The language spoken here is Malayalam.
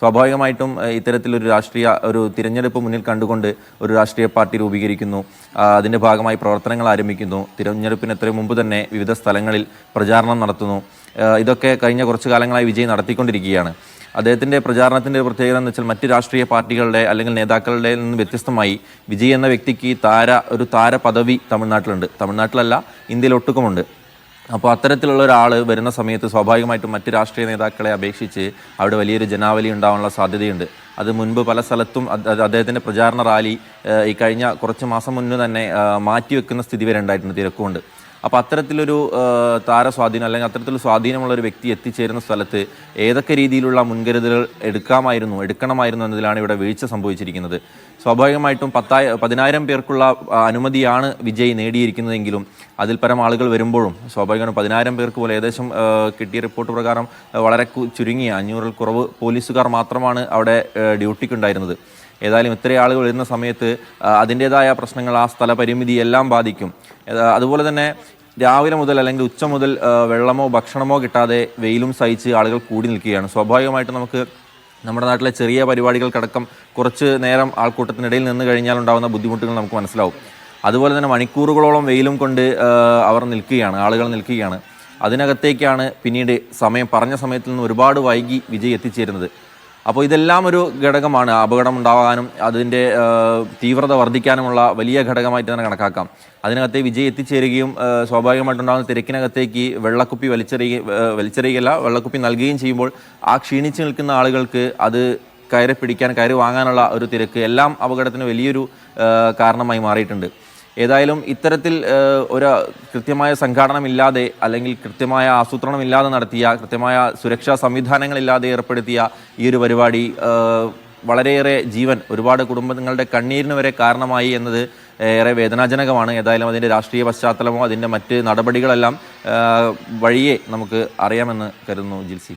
സ്വാഭാവികമായിട്ടും ഇത്തരത്തിലൊരു രാഷ്ട്രീയ ഒരു തിരഞ്ഞെടുപ്പ് മുന്നിൽ കണ്ടുകൊണ്ട് ഒരു രാഷ്ട്രീയ പാർട്ടി രൂപീകരിക്കുന്നു. അതിന്റെ ഭാഗമായി പ്രവർത്തനങ്ങൾ ആരംഭിക്കുന്നു. തിരഞ്ഞെടുപ്പിന് എത്രയും മുമ്പ് തന്നെ വിവിധ സ്ഥലങ്ങളിൽ പ്രചാരണം നടത്തുന്നു. ഇതൊക്കെ കഴിഞ്ഞ കുറച്ച് കാലങ്ങളായി വിജയ് നടത്തിക്കൊണ്ടിരിക്കുകയാണ്. അദ്ദേഹത്തിന്റെ പ്രചാരണത്തിന്റെ പ്രത്യേകത എന്ന് വെച്ചാൽ മറ്റ് രാഷ്ട്രീയ പാർട്ടികളുടെ അല്ലെങ്കിൽ നേതാക്കളുടെ നിന്ന് വ്യത്യസ്തമായി വിജയ് എന്ന വ്യക്തിക്ക് താര ഒരു താര പദവി തമിഴ്നാട്ടിലുണ്ട്. തമിഴ്നാട്ടിലല്ല ഇന്ത്യയിൽ ഒട്ടുക്കുമുണ്ട്. അപ്പോൾ അത്തരത്തിലുള്ള ഒരാൾ വരുന്ന സമയത്ത് സ്വാഭാവികമായിട്ടും മറ്റ് രാഷ്ട്രീയ നേതാക്കളെ അപേക്ഷിച്ച് അവിടെ വലിയൊരു ജനാവലി ഉണ്ടാവാനുള്ള സാധ്യതയുണ്ട്. അത് മുൻപ് പല സ്ഥലത്തും അദ്ദേഹത്തിന്റെ പ്രചാരണ റാലി ഈ കഴിഞ്ഞ കുറച്ച് മാസം മുന്നേ തന്നെ മാറ്റിവെക്കുന്ന സ്ഥിതി വരെ ഉണ്ടായിട്ടുണ്ട് തിരക്കുകൊണ്ട് അപ്പോൾ അത്തരത്തിലൊരു താര താരസ്വാധീനം അല്ലെങ്കിൽ അത്തരത്തിലുള്ള സ്വാധീനമുള്ള ഒരു വ്യക്തി എത്തിച്ചേരുന്ന സ്ഥലത്ത് ഏതൊക്കെ രീതിയിലുള്ള മുൻകരുതലുകൾ എടുക്കാമായിരുന്നു എടുക്കണമായിരുന്നു എന്നതിലാണ് ഇവിടെ വീഴ്ച സംഭവിച്ചിരിക്കുന്നത്. സ്വാഭാവികമായിട്ടും പത്തായ പതിനായിരം പേർക്കുള്ള അനുമതിയാണ് വിജയ് നേടിയിരിക്കുന്നതെങ്കിലും അതിൽ പരം ആളുകൾ വരുമ്പോഴും സ്വാഭാവികമായും പതിനായിരം പേർക്ക് പോലെ ഏകദേശം കിട്ടിയ റിപ്പോർട്ട് പ്രകാരം വളരെ ചുരുങ്ങിയ അഞ്ഞൂറിൽ കുറവ് പോലീസുകാർ മാത്രമാണ് അവിടെ ഡ്യൂട്ടിക്കുണ്ടായിരുന്നത്. ഏതായാലും ഇത്രയും ആളുകൾ വരുന്ന സമയത്ത് അതിന്റേതായ പ്രശ്നങ്ങൾ ആ സ്ഥല പരിമിതി എല്ലാം ബാധിക്കും. അതുപോലെ തന്നെ രാവിലെ മുതൽ അല്ലെങ്കിൽ ഉച്ച മുതൽ വെള്ളമോ ഭക്ഷണമോ കിട്ടാതെ വെയിലും സഹിച്ച് ആളുകൾ കൂടി നിൽക്കുകയാണ്. സ്വാഭാവികമായിട്ട് നമുക്ക് നമ്മുടെ നാട്ടിലെ ചെറിയ പരിപാടികൾക്കടക്കം കുറച്ച് നേരം ആൾക്കൂട്ടത്തിനിടയിൽ നിന്ന് കഴിഞ്ഞാൽ ഉണ്ടാകുന്ന ബുദ്ധിമുട്ടുകൾ നമുക്ക് മനസ്സിലാവും. അതുപോലെ തന്നെ മണിക്കൂറുകളോളം വെയിലും കൊണ്ട് അവർ നിൽക്കുകയാണ് ആളുകൾ നിൽക്കുകയാണ്. അതിനകത്തേക്കാണ് പിന്നീട് സമയം പറഞ്ഞ സമയത്തിൽ നിന്ന് ഒരുപാട് വൈകി വിജയ് എത്തിച്ചേരുന്നത്. അപ്പോൾ ഇതെല്ലാം ഒരു ഘടകമാണ്. അപകടം ഉണ്ടാകാനും അതിന്റെ തീവ്രത വർദ്ധിക്കാനുമുള്ള വലിയ ഘടകമായിട്ട് തന്നെ കണക്കാക്കാം. അതിനകത്തെ വിജയ് എത്തിച്ചേരുകയും സ്വാഭാവികമായിട്ടുണ്ടാകുന്ന തിരക്കിനകത്തേക്ക് വെള്ളക്കുപ്പി വലിച്ചെറിയ വലിച്ചെറിയുകയല്ല വെള്ളക്കുപ്പി നൽകുകയും ചെയ്യുമ്പോൾ ആ ക്ഷീണിച്ച് നിൽക്കുന്ന ആളുകൾക്ക് അത് കയറി പിടിക്കാൻ കയറി വാങ്ങാനുള്ള ഒരു തിരക്ക് എല്ലാം അപകടത്തിന് വലിയൊരു കാരണമായി മാറിയിട്ടുണ്ട്. ഏതായാലും ഇത്തരത്തിൽ ഒരു കൃത്യമായ സംഘാടനമില്ലാതെ അല്ലെങ്കിൽ കൃത്യമായ ആസൂത്രണമില്ലാതെ നടത്തിയ കൃത്യമായ സുരക്ഷാ സംവിധാനങ്ങളില്ലാതെ ഏർപ്പെടുത്തിയ ഈ ഒരു പരിപാടി വളരെയേറെ ജീവൻ ഒരുപാട് കുടുംബങ്ങളുടെ കണ്ണീരിന് വരെ കാരണമായി എന്നത് ഏറെ വേദനാജനകമാണ്. ഏതായാലും അതിന്റെ രാഷ്ട്രീയ പശ്ചാത്തലമോ അതിന്റെ മറ്റ് നടപടികളെല്ലാം വഴിയെ നമുക്ക് അറിയാമെന്ന് കരുതുന്നു ജിൽസി.